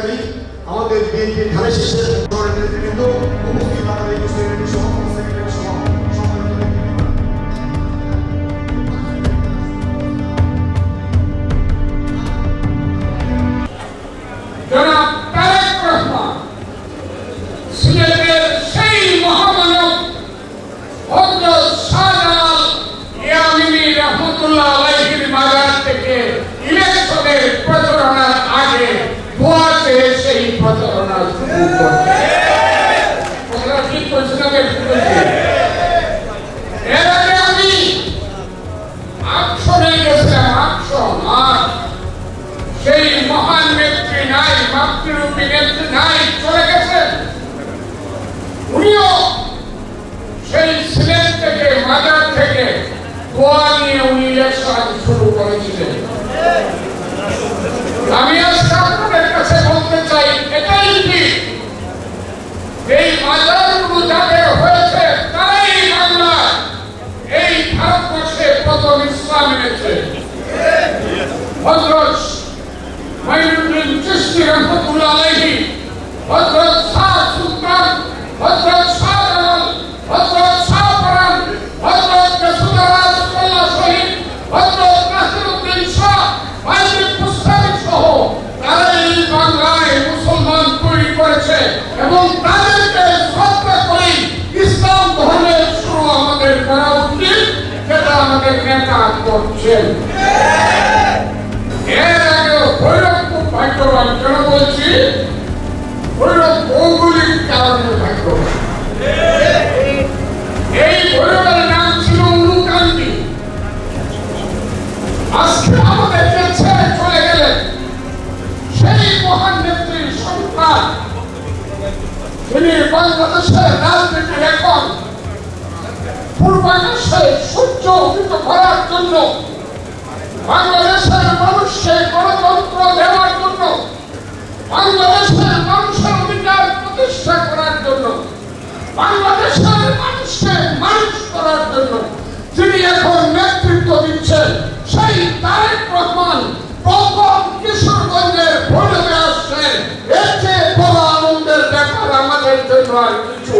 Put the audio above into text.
Secretary আমাদের বিএনপির ধানের শীর্ষের শহরের নেতৃবৃন্দ উপস্থিত আমাদের সেই প্রচারণা শুরু সেই মহান নেত্রী নাই, মাতৃরূপী নাই, চলে উনিও সেই সিলেট থেকে মাজার থেকে গোয়া নিয়ে উনি ইলেকশন শুরু করেছিলেন। হজরত মাইনুদ্দিন চিশতি রহমতুল্লাহ আলাইহি, হযরত শাহ সুলতান, হযরত শাহজালাল হযরত শাহপরান হযরত রাসূলুল্লাহ সাল্লাল্লাহু শহীদ, হযরত নাসিরউদ্দিন শাহ, মাইনুল মুস্তাফি সহ তারা এই বাংলায় মুসলমান তৈরি করেছে এবং তাদেরকে শ্রদ্ধা করে ইসলাম ধর্মের শুরু আমাদের করা উচিত, যেটা আমাদের নেতা করছেন। এর চলে গেলেন সেই মহান নেত্রীর সন্তান। তিনি বাংলাদেশের রাজনীতির এখন পূর্বাকাশে সূর্য উদিত করার জন্য বাংলাদেশের মানুষকে গণতন্ত্র দেওয়ার জন্য বাংলাদেশের মানুষের অধিকার প্রতিষ্ঠা করার জন্য বাংলাদেশের মানুষকে মানুষ করার জন্য যিনি এখন নেতৃত্ব দিচ্ছেন সেই তারেক রহমান, প্রথম কিশোরগঞ্জের ভৈরবে আসছেন এর চেয়ে বড় আনন্দের ব্যাপার আমাদের জন্য আর কিছু।